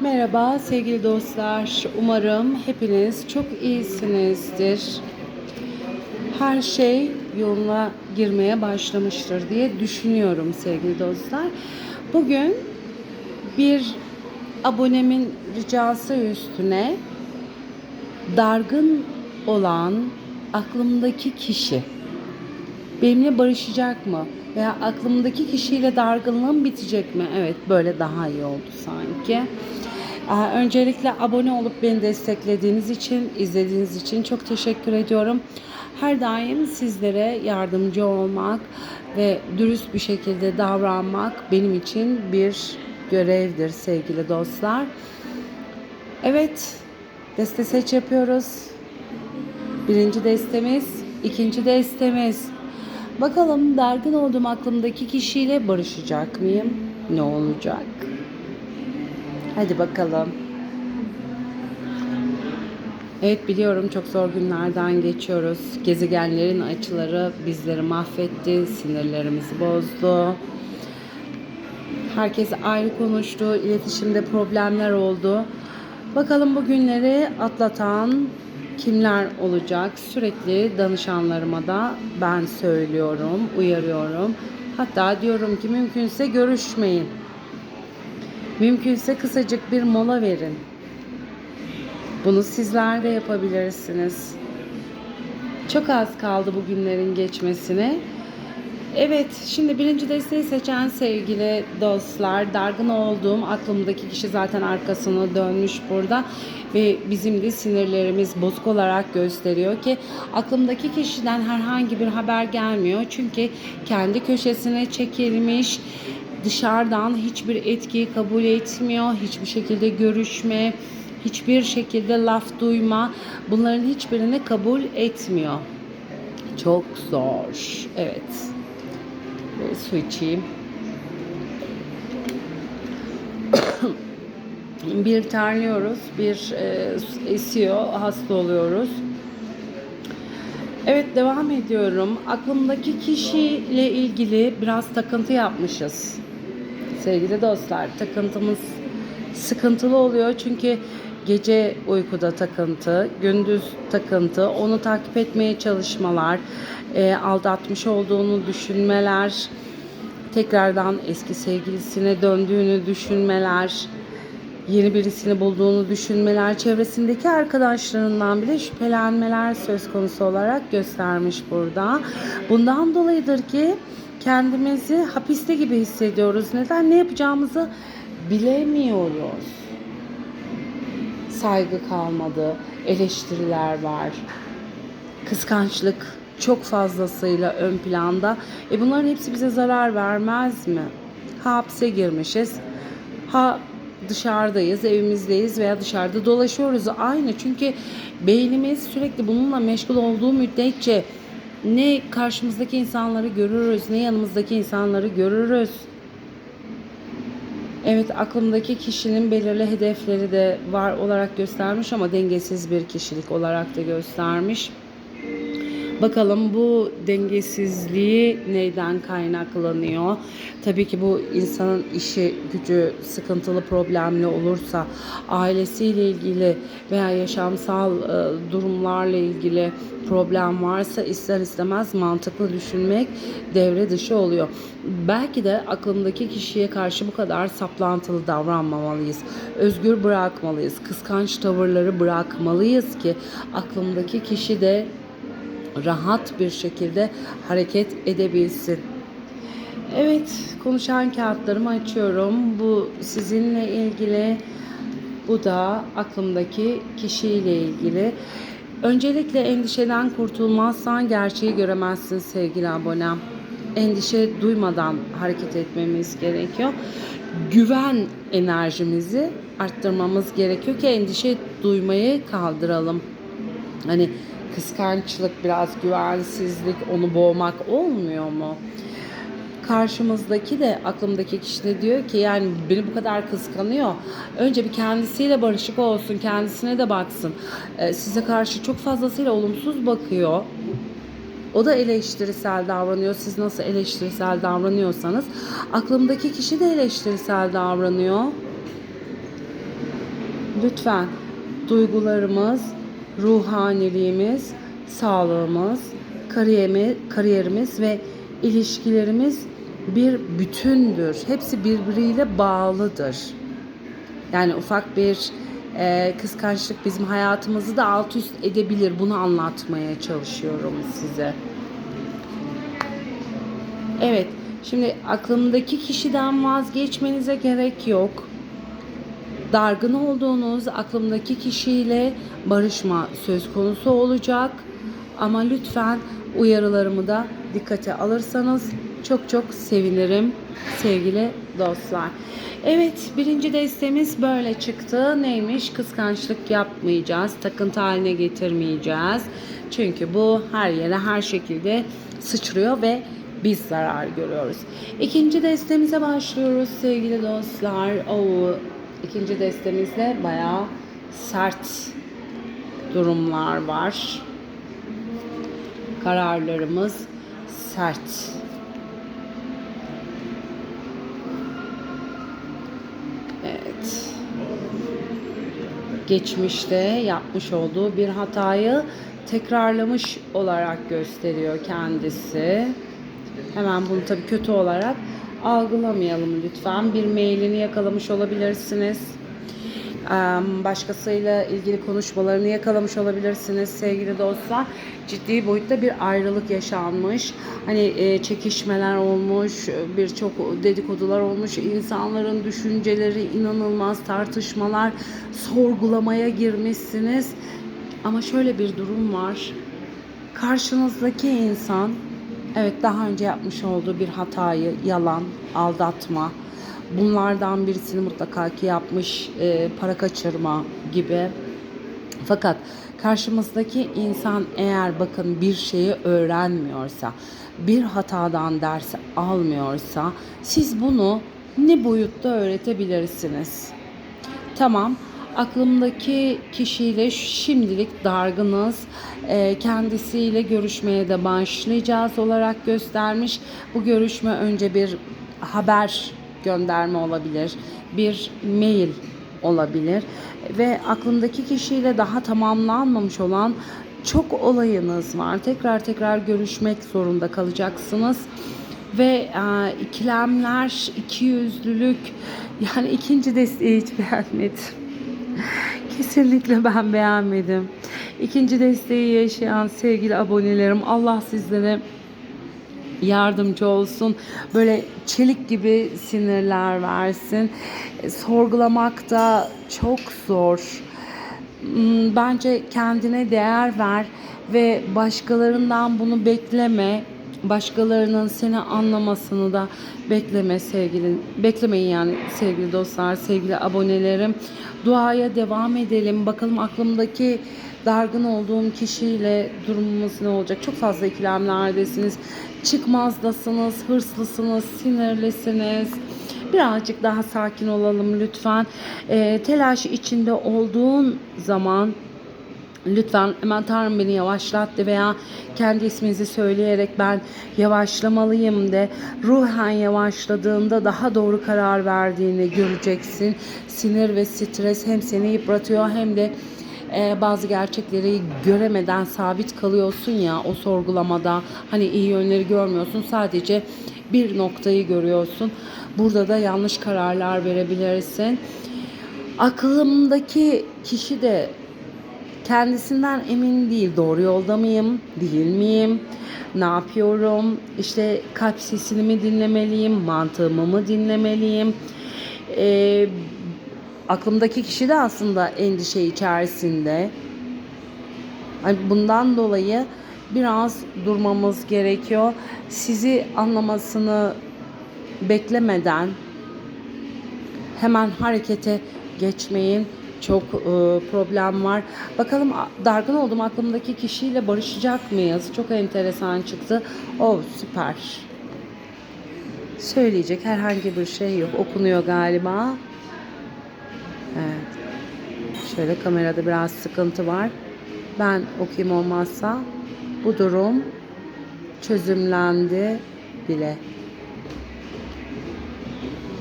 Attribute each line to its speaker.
Speaker 1: Merhaba sevgili dostlar. Umarım hepiniz çok iyisinizdir. Her şey yoluna girmeye başlamıştır diye düşünüyorum sevgili dostlar. Bugün bir abonemin ricası üstüne dargın olan aklımdaki kişi benimle barışacak mı? Veya aklımdaki kişiyle dargınlığım bitecek mi? Evet böyle daha iyi oldu sanki. Ee, Öncelikle abone olup beni desteklediğiniz için, izlediğiniz için çok teşekkür ediyorum. Her daim sizlere yardımcı olmak ve dürüst bir şekilde davranmak benim için bir görevdir sevgili dostlar. Evet, deste seç yapıyoruz. Birinci destemiz, ikinci destemiz. Bakalım dargın olduğum aklımdaki kişiyle barışacak mıyım? Ne olacak? Hadi bakalım. Evet biliyorum çok zor günlerden geçiyoruz. Gezegenlerin açıları bizleri mahvetti, sinirlerimizi bozdu. Herkes ayrı konuştu, iletişimde problemler oldu. Bakalım bu günleri atlatan kimler olacak? Sürekli danışanlarıma da ben söylüyorum, uyarıyorum. Hatta diyorum ki mümkünse görüşmeyin. Mümkünse kısacık bir mola verin. Bunu sizler de yapabilirsiniz. Çok az kaldı bu günlerin geçmesine. Evet, şimdi birinci desteği seçen sevgili dostlar, dargın olduğum aklımdaki kişi zaten arkasını dönmüş burada ve bizim de sinirlerimiz bozuk olarak gösteriyor ki aklımdaki kişiden herhangi bir haber gelmiyor çünkü kendi köşesine çekilmiş, dışarıdan hiçbir etkiyi kabul etmiyor, hiçbir şekilde görüşme, hiçbir şekilde laf duyma, bunların hiçbirini kabul etmiyor. Çok zor. Evet. Böyle su içeyim. bir terliyoruz, bir e, esiyor, hasta oluyoruz. Evet devam ediyorum. Aklımdaki kişiyle ilgili biraz takıntı yapmışız. Sevgili dostlar, takıntımız sıkıntılı oluyor çünkü gece uykuda takıntı, gündüz takıntı, onu takip etmeye çalışmalar, e, aldatmış olduğunu düşünmeler, tekrardan eski sevgilisine döndüğünü düşünmeler, yeni birisini bulduğunu düşünmeler, çevresindeki arkadaşlarından bile şüphelenmeler söz konusu olarak göstermiş burada. Bundan dolayıdır ki kendimizi hapiste gibi hissediyoruz. Neden? Ne yapacağımızı bilemiyoruz. Saygı kalmadı, eleştiriler var. Kıskançlık çok fazlasıyla ön planda. E bunların hepsi bize zarar vermez mi? Ha hapse girmişiz, ha dışarıdayız, evimizdeyiz veya dışarıda dolaşıyoruz. Aynı çünkü beynimiz sürekli bununla meşgul olduğu müddetçe ne karşımızdaki insanları görürüz, ne yanımızdaki insanları görürüz. Evet aklımdaki kişinin belirli hedefleri de var olarak göstermiş ama dengesiz bir kişilik olarak da göstermiş. Bakalım bu dengesizliği neyden kaynaklanıyor? Tabii ki bu insanın işi, gücü sıkıntılı, problemli olursa, ailesiyle ilgili veya yaşamsal e, durumlarla ilgili problem varsa ister istemez mantıklı düşünmek devre dışı oluyor. Belki de aklımdaki kişiye karşı bu kadar saplantılı davranmamalıyız. Özgür bırakmalıyız. Kıskanç tavırları bırakmalıyız ki aklımdaki kişi de rahat bir şekilde hareket edebilsin. Evet, konuşan kağıtlarımı açıyorum. Bu sizinle ilgili, bu da aklımdaki kişiyle ilgili. Öncelikle endişeden kurtulmazsan gerçeği göremezsin sevgili abonem. Endişe duymadan hareket etmemiz gerekiyor. Güven enerjimizi arttırmamız gerekiyor ki endişe duymayı kaldıralım. Hani kıskançlık, biraz güvensizlik, onu boğmak olmuyor mu? Karşımızdaki de aklımdaki kişi de diyor ki yani beni bu kadar kıskanıyor. Önce bir kendisiyle barışık olsun, kendisine de baksın. Ee, size karşı çok fazlasıyla olumsuz bakıyor. O da eleştirisel davranıyor. Siz nasıl eleştirisel davranıyorsanız aklımdaki kişi de eleştirisel davranıyor. Lütfen duygularımız, ruhaniliğimiz, sağlığımız, kariyerimiz, kariyerimiz ve ilişkilerimiz bir bütündür. Hepsi birbiriyle bağlıdır. Yani ufak bir e, kıskançlık bizim hayatımızı da alt üst edebilir. Bunu anlatmaya çalışıyorum size. Evet, şimdi aklımdaki kişiden vazgeçmenize gerek yok. Dargın olduğunuz aklımdaki kişiyle barışma söz konusu olacak. Ama lütfen uyarılarımı da dikkate alırsanız çok çok sevinirim sevgili dostlar. Evet birinci destemiz böyle çıktı. Neymiş? Kıskançlık yapmayacağız. Takıntı haline getirmeyeceğiz. Çünkü bu her yere her şekilde sıçrıyor ve biz zarar görüyoruz. İkinci destemize başlıyoruz sevgili dostlar. Oo, ikinci destemizde bayağı sert durumlar var. Kararlarımız sert. Evet. Geçmişte yapmış olduğu bir hatayı tekrarlamış olarak gösteriyor kendisi. Hemen bunu tabii kötü olarak algılamayalım lütfen. Bir mailini yakalamış olabilirsiniz. Başkasıyla ilgili konuşmalarını yakalamış olabilirsiniz sevgili dostlar. Ciddi boyutta bir ayrılık yaşanmış. Hani e, çekişmeler olmuş, birçok dedikodular olmuş. İnsanların düşünceleri inanılmaz tartışmalar, sorgulamaya girmişsiniz. Ama şöyle bir durum var. Karşınızdaki insan evet daha önce yapmış olduğu bir hatayı, yalan, aldatma, bunlardan birisini mutlaka ki yapmış, e, para kaçırma gibi. Fakat karşımızdaki insan eğer bakın bir şeyi öğrenmiyorsa, bir hatadan ders almıyorsa siz bunu ne boyutta öğretebilirsiniz? Tamam. Aklımdaki kişiyle şimdilik dargınız. Ee, kendisiyle görüşmeye de başlayacağız olarak göstermiş. Bu görüşme önce bir haber gönderme olabilir. Bir mail olabilir. Ve aklımdaki kişiyle daha tamamlanmamış olan çok olayınız var. Tekrar tekrar görüşmek zorunda kalacaksınız ve e, ikilemler, ikiyüzlülük yani ikinci desteği hiç beğenmedim. Kesinlikle ben beğenmedim. İkinci desteği yaşayan sevgili abonelerim Allah sizlere yardımcı olsun. Böyle çelik gibi sinirler versin. Sorgulamak da çok zor. Hmm, Bence kendine değer ver ve başkalarından bunu bekleme. Başkalarının seni anlamasını da bekleme sevgili. Beklemeyin yani sevgili dostlar, sevgili abonelerim. Duaya devam edelim. Bakalım aklımdaki dargın olduğum kişiyle durumumuz ne olacak? Çok fazla ikilemlerdesiniz. Çıkmazdasınız, hırslısınız, sinirlisiniz. Birazcık daha sakin olalım lütfen. Ee, telaş içinde olduğun zaman Lütfen hemen Tanrım beni yavaşlat de veya kendi isminizi söyleyerek ben yavaşlamalıyım de ruhen yavaşladığında daha doğru karar verdiğini göreceksin. Sinir ve stres hem seni yıpratıyor hem de e, bazı gerçekleri göremeden sabit kalıyorsun ya o sorgulamada hani iyi yönleri görmüyorsun sadece bir noktayı görüyorsun. Burada da yanlış kararlar verebilirsin. Aklımdaki kişi de kendisinden emin değil. Doğru yolda mıyım? Değil miyim? Ne yapıyorum? İşte kalp sesini mi dinlemeliyim? Mantığımı mı dinlemeliyim? Ee, aklımdaki kişi de aslında endişe içerisinde. Hani bundan dolayı biraz durmamız gerekiyor. Sizi anlamasını beklemeden hemen harekete geçmeyin. Çok e, problem var. Bakalım dargın oldum aklımdaki kişiyle barışacak mıyız? Çok enteresan çıktı. Oh süper. Söyleyecek herhangi bir şey yok. Okunuyor galiba. Evet. Şöyle kamerada biraz sıkıntı var. Ben okuyayım olmazsa. Bu durum çözümlendi bile.